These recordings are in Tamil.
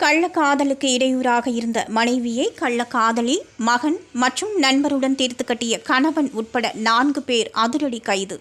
கள்ளக்காதலுக்கு இடையூறாக இருந்த மனைவியை கள்ளக்காதலி மகன் மற்றும் நண்பருடன் தீர்த்து கட்டிய கணவன் உட்பட நான்கு பேர் அதிரடி கைது.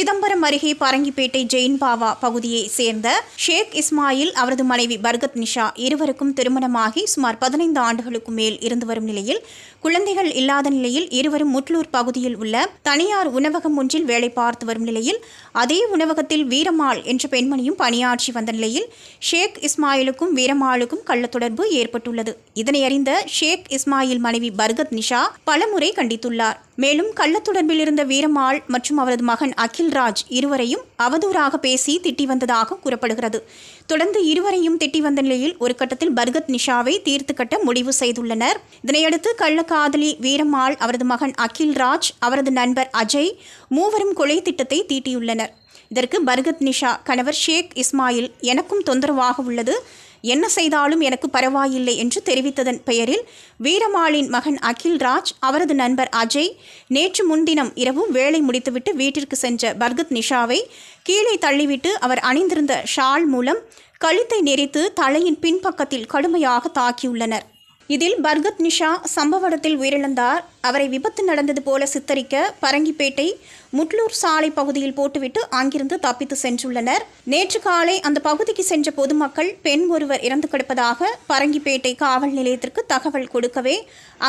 சிதம்பரம் அருகே பரங்கிப்பேட்டை ஜெயின்பாவா பகுதியை சேர்ந்த ஷேக் இஸ்மாயில் அவரது மனைவி பர்கத் நிஷா இருவருக்கும் திருமணமாகி சுமார் பதினைந்து ஆண்டுகளுக்கு மேல் இருந்து வரும் நிலையில் குழந்தைகள் இல்லாத நிலையில் இருவரும் முட்லூர் பகுதியில் உள்ள தனியார் உணவகம் ஒன்றில் வேலை பார்த்து வரும் நிலையில் அதே உணவகத்தில் வீரமாள் என்ற பெண்மணியும் பணியாற்றி வந்த நிலையில் ஷேக் இஸ்மாயிலுக்கும் வீரமாளுக்கும் கள்ள தொடர்பு ஏற்பட்டுள்ளது. இதனை அறிந்த ஷேக் இஸ்மாயில் மனைவி பர்கத் நிஷா பலமுறை கண்டித்துள்ளார். மேலும் கள்ளத்தொடர்பில் இருந்த வீரமாள் மற்றும் அவரது மகன் அகில் ராஜ் இருவரையும் அவதூறாக பேசி திட்டி வந்ததாக கூறப்படுகிறது. தொடர்ந்து இருவரையும் திட்டி வந்த நிலையில் ஒரு கட்டத்தில் பர்கத் நிஷாவை தீர்த்து கட்ட முடிவு செய்துள்ளனர். இதனையடுத்து கள்ளக்காதலி வீரம்மாள் அவரது மகன் அகில் ராஜ் அவரது நண்பர் அஜய் மூவரும் கொலை திட்டத்தை தீட்டியுள்ளனர். இதற்கு பர்கத் நிஷா கணவர் ஷேக் இஸ்மாயில் எனக்கும் தொந்தரவாக உள்ளது. என்ன செய்தாலும் எனக்கு பரவாயில்லை என்று தெரிவித்ததன் பெயரில் வீரமாளின் மகன் அகில்ராஜ் அவரது நண்பர் அஜய் நேற்று முன்தினம் இரவு வேலை முடித்துவிட்டு வீட்டிற்கு சென்ற பர்கத் நிஷாவை கீழே தள்ளிவிட்டு அவர் அணிந்திருந்த ஷால் மூலம் கழுத்தை நெரித்து தலையின் பின்பக்கத்தில் கடுமையாக தாக்கியுள்ளனர். இதில் பர்கத் நிஷா சம்பவ இடத்தில் உயிரிழந்தார். அவரை விபத்து நடந்தது போல சித்தரிக்க பரங்கிப்பேட்டை முட்லூர் சாலை பகுதியில் போட்டுவிட்டு அங்கிருந்து தப்பித்து சென்றுள்ளனர். நேற்று காலை அந்த பகுதிக்கு சென்ற பொதுமக்கள் பெண் ஒருவர் இறந்து கிடப்பதாக பரங்கிப்பேட்டை காவல் நிலையத்திற்கு தகவல் கொடுக்கவே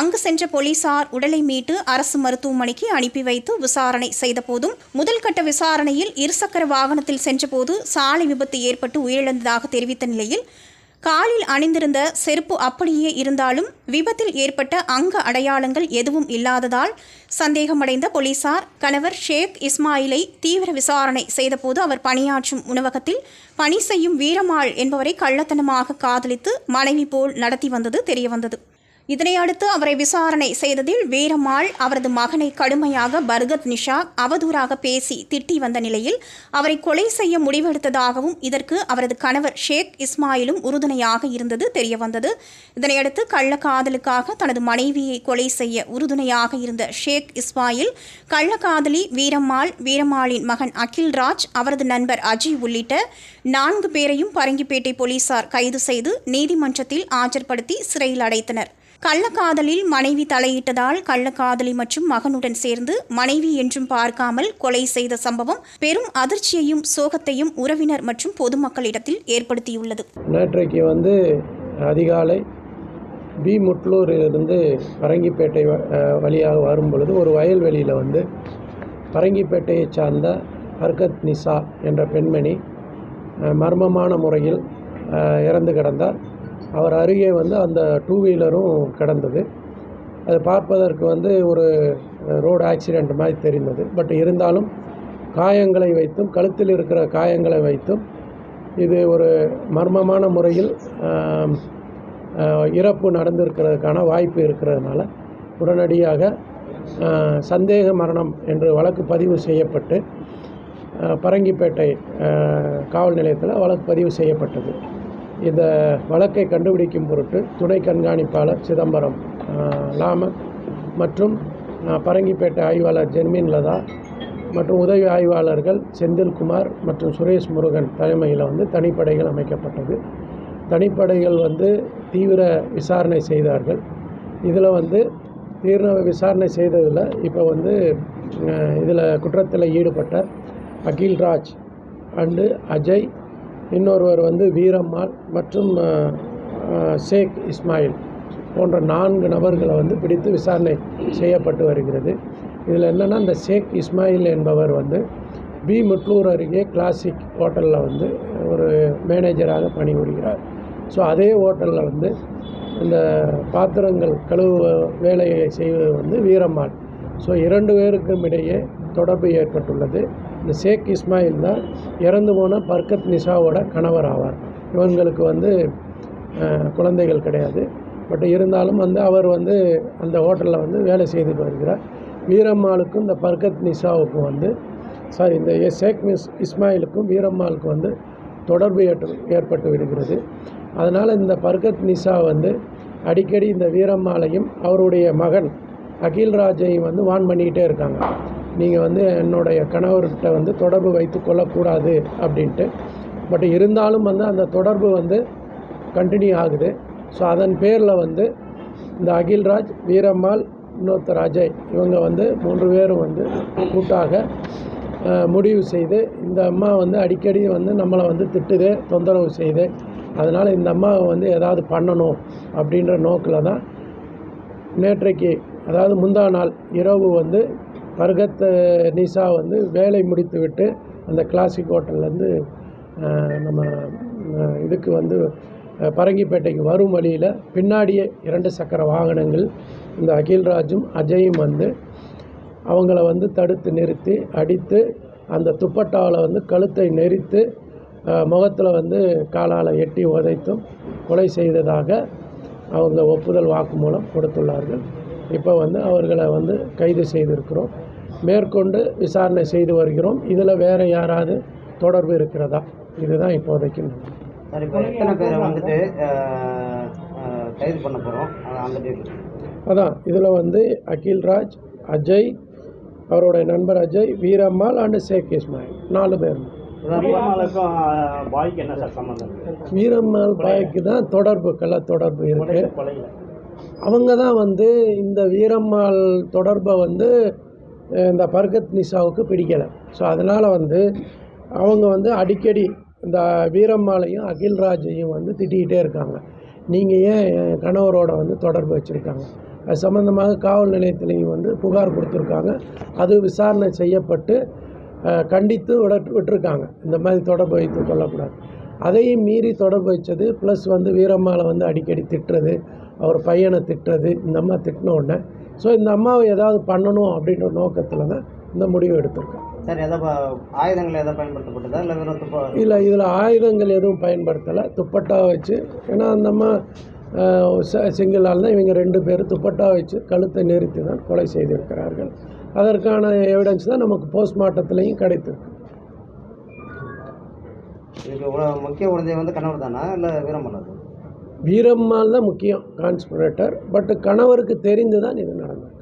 அங்கு சென்ற போலீசார் உடலை மீட்டு அரசு மருத்துவமனைக்கு அனுப்பி வைத்து விசாரணை செய்தபோதும் முதல்கட்ட விசாரணையில் இருசக்கர வாகனத்தில் சென்றபோது சாலை விபத்து ஏற்பட்டு உயிரிழந்ததாக தெரிவித்த நிலையில் காலில் அணிந்திருந்த செருப்பு அப்படியே இருந்தாலும் விபத்தில் ஏற்பட்ட அங்க அடையாளங்கள் எதுவும் இல்லாததால் சந்தேகமடைந்த போலீசார் கணவர் ஷேக் இஸ்மாயிலை தீவிர விசாரணை செய்தபோது அவர் பணியாற்றும் உணவகத்தில் பணி செய்யும் வீரமாள் என்பவரை கள்ளத்தனமாக காதலித்து மனைவி போல் நடத்தி வந்தது தெரியவந்தது. இதனையடுத்து அவரை விசாரணை செய்ததில் வீரம்மாள் அவரது மகனை கடுமையாக பர்கத் நிஷா அவதூறாக பேசி திட்டி வந்த நிலையில் அவரை கொலை செய்ய முடிவெடுத்ததாகவும் இதற்கு அவரது கணவர் ஷேக் இஸ்மாயிலும் உறுதுணையாக இருந்தது தெரியவந்தது. இதனையடுத்து கள்ளக்காதலுக்காக தனது மனைவியை கொலை செய்ய உறுதுணையாக இருந்த ஷேக் இஸ்மாயில் கள்ளக்காதலி வீரம்மாள் வீரம்மாளின் மகன் அகில்ராஜ் அவரது நண்பர் அஜய் உள்ளிட்ட நான்கு பேரையும் பரங்கிப்பேட்டை போலீசார் கைது செய்து நீதிமன்றத்தில் ஆஜர்படுத்தி சிறையில் அடைத்தனர். கள்ளக்காதலில் மனைவி தலையிட்டதால் கள்ளக்காதலி மற்றும் மகனுடன் சேர்ந்து மனைவி என்றும் பார்க்காமல் கொலை செய்த சம்பவம் பெரும் அதிர்ச்சியையும் சோகத்தையும் உறவினர் மற்றும் பொதுமக்களிடத்தில் ஏற்படுத்தியுள்ளது. நேற்றைக்கு வந்து அதிகாலை பி முட்லூரிலிருந்து பரங்கிப்பேட்டை வ- வழியாக வரும் பொழுது ஒரு வயல்வெளியில் வந்து பரங்கிப்பேட்டையை சார்ந்த பர்கத் நிசா என்ற பெண்மணி மர்மமான முறையில் இறந்து கிடந்தார். அவர் அருகே வந்து அந்த டூ வீலரும் கிடந்தது. அது பார்ப்பதற்கு வந்து ஒரு ரோடு ஆக்சிடெண்ட் மாதிரி தெரிந்தது. பட் இருந்தாலும் காயங்களை வைத்தும் கழுத்தில் இருக்கிற காயங்களை வைத்தும் இது ஒரு மர்மமான முறையில் இறப்பு நடந்திருக்கிறதுக்கான வாய்ப்பு இருக்கிறதுனால உடனடியாக சந்தேக மரணம் என்று வழக்கு பதிவு செய்யப்பட்டு பரங்கிப்பேட்டை காவல் நிலையத்தில் வழக்கு பதிவு செய்யப்பட்டது. இந்த வழக்கை கண்டுபிடிக்கும் பொருட்டு துணை கண்காணிப்பாளர் சிதம்பரம் லாம மற்றும் பரங்கிப்பேட்டை ஆய்வாளர் ஜெர்மின் லதா மற்றும் உதவி ஆய்வாளர்கள் செந்தில்குமார் மற்றும் சுரேஷ் முருகன் தலைமையில் வந்து தனிப்படைகள் அமைக்கப்பட்டது. தனிப்படைகள் வந்து தீவிர விசாரணை செய்தார்கள். இதில் வந்து தீவிர விசாரணை செய்ததில் இப்போ வந்து இதில் குற்றத்தில் ஈடுபட்ட அகில்ராஜ் அண்டு அஜய் இன்னொருவர் வந்து வீரம்மாள் மற்றும் ஷேக் இஸ்மாயில் போன்ற நான்கு நபர்களை வந்து பிடித்து விசாரணை செய்யப்பட்டு வருகிறது. இதில் என்னென்னா இந்த ஷேக் இஸ்மாயில் என்பவர் வந்து பி. முட்லூர் அருகே கிளாசிக் ஹோட்டலில் வந்து ஒரு மேனேஜராக பணிபுரிகிறார். ஸோ அதே ஹோட்டலில் வந்து இந்த பாத்திரங்கள் கழுவு வேலையை செய்வது வந்து வீரம்மாள். ஸோ இரண்டு பேருக்கும் இடையே தொடர்பு ஏற்பட்டுள்ளது. இந்த ஷேக் இஸ்மாயில் தான் இறந்து போன பர்கத் நிஷாவோட கணவர் ஆவார். இவங்களுக்கு வந்து குழந்தைகள் கிடையாது. பட் இருந்தாலும் வந்து அவர் வந்து அந்த ஹோட்டலில் வந்து வேலை செய்து வருகிறார். வீரம்மாளுக்கும் இந்த பர்கத் நிஷாவுக்கும் வந்து சாரி இந்த ஷேக் மிஸ் இஸ்மாயிலுக்கும் வீரம்மாளுக்கும் வந்து தொடர்பு ஏற்று ஏற்பட்டு விடுகிறது. அதனால் இந்த பர்கத் நிஷா வந்து அடிக்கடி இந்த வீரம்மாளையும் அவருடைய மகன் அகில்ராஜையும் வந்து வான் பண்ணிக்கிட்டே இருக்காங்க. நீங்கள் வந்து என்னுடைய கணவர்கிட்ட வந்து தொடர்பு வைத்து கொள்ளக்கூடாது அப்படின்ட்டு. பட் இருந்தாலும் வந்து அந்த தொடர்பு வந்து கண்டினியூ ஆகுது. ஸோ அதன் பேரில் வந்து இந்த அகில்ராஜ் வீரம்மாள் இன்னொருத்தர் அஜய் இவங்க வந்து மூன்று பேரும் வந்து கூட்டாக முடிவு செய்து இந்த அம்மா வந்து அடிக்கடி வந்து நம்மளை வந்து திட்டுது தொந்தரவு செய்து. அதனால் இந்த அம்மாவை வந்து ஏதாவது பண்ணணும் அப்படின்ற நோக்கில் தான் நேற்றைக்கு அதாவது முந்தா நாள் இரவு வந்து பர்கத் நிசா வந்து வேலை முடித்துவிட்டு அந்த கிளாசிக் ஹோட்டல்லேருந்து நம்ம இதுக்கு வந்து பரங்கிப்பேட்டைக்கு வரும் வழியில் பின்னாடியே இரண்டு சக்கர வாகனங்கள் இந்த அகில்ராஜும் அஜயும் வந்து அவங்கள வந்து தடுத்து நிறுத்தி அடித்து அந்த துப்பட்டாவில் வந்து கழுத்தை நெரித்து முகத்தில் வந்து காலால் எட்டி உதைத்தும் கொலை செய்ததாக அவங்க ஒப்புதல் வாக்குமூலம் கொடுத்துள்ளார்கள். இப்போ வந்து அவர்களை வந்து கைது செய்திருக்கிறோம். மேற்கொண்டு விசாரணை செய்து வருகிறோம். இதில் வேறு யாராவது தொடர்பு இருக்கிறதா? இதுதான் இப்போதைக்கு. சார் இப்போ எத்தனை பேரை வந்துட்டு கைது பண்ண போகிறோம் அதான் இதில் வந்து அகில்ராஜ் அஜய் அவருடைய நண்பர் அஜய் வீரம்மாள் அண்டு ஷேக் இஸ்மாயில் நாலு பேர். வீரம்மாள் பாய்க்கு தான் தொடர்பு கள்ள தொடர்பு இருக்குது அவங்க தான் வந்து இந்த வீரம்மாள் தொடர்பை வந்து இந்த பர்கத் நிஷாவுக்கு பிடிக்கலை. ஸோ அதனால் வந்து அவங்க வந்து அடிக்கடி இந்த வீரம்மாளையும் அகில்ராஜையும் வந்து திட்டிக்கிட்டே இருக்காங்க. நீங்கள் ஏன் என் கணவரோட வந்து தொடர்பு வச்சுருக்காங்க? அது சம்மந்தமாக காவல் நிலையத்திலையும் வந்து புகார் கொடுத்துருக்காங்க. அது விசாரணை செய்யப்பட்டு கண்டித்து விட விட்டுருக்காங்க. இந்த மாதிரி தொடர்பு வைத்து கொள்ளக்கூடாது. அதையும் மீறி தொடர்பு வச்சது ப்ளஸ் வந்து வீரம்மாவை வந்து அடிக்கடி திட்டுறது அவர் பையனை திட்டுறது இந்த மாதிரி திட்டின உடனே ஸோ இந்த அம்மாவை ஏதாவது பண்ணணும் அப்படின்ற நோக்கத்தில் தான் இந்த முடிவு எடுத்திருக்கோம். சார் எதை ஆயுதங்கள் எதை பயன்படுத்தப்பட்டதா? இல்லை வெறும் துப்பா? இல்லை இதில் ஆயுதங்கள் எதுவும் பயன்படுத்தலை. துப்பட்டா வச்சு ஏன்னா அந்த அம்மா சிங்கிள் ஆள் தான் இவங்க ரெண்டு பேரும் துப்பட்டா வச்சு கழுத்தை நிறுத்தி தான் கொலை செய்திருக்கிறார்கள். அதற்கான எவிடன்ஸ் தான் நமக்கு போஸ்ட்மார்ட்டத்திலையும் கிடைத்திருக்கு. இதுக்கு முக்கிய உறுதி வந்து கணவர் தானா? இல்லை வீரமல்லது வீரம்மாள் தான் முக்கியம் கான்ஸ்பிரேட்டர் பட் கணவருக்கு தெரிந்து தான் இது நடந்தது.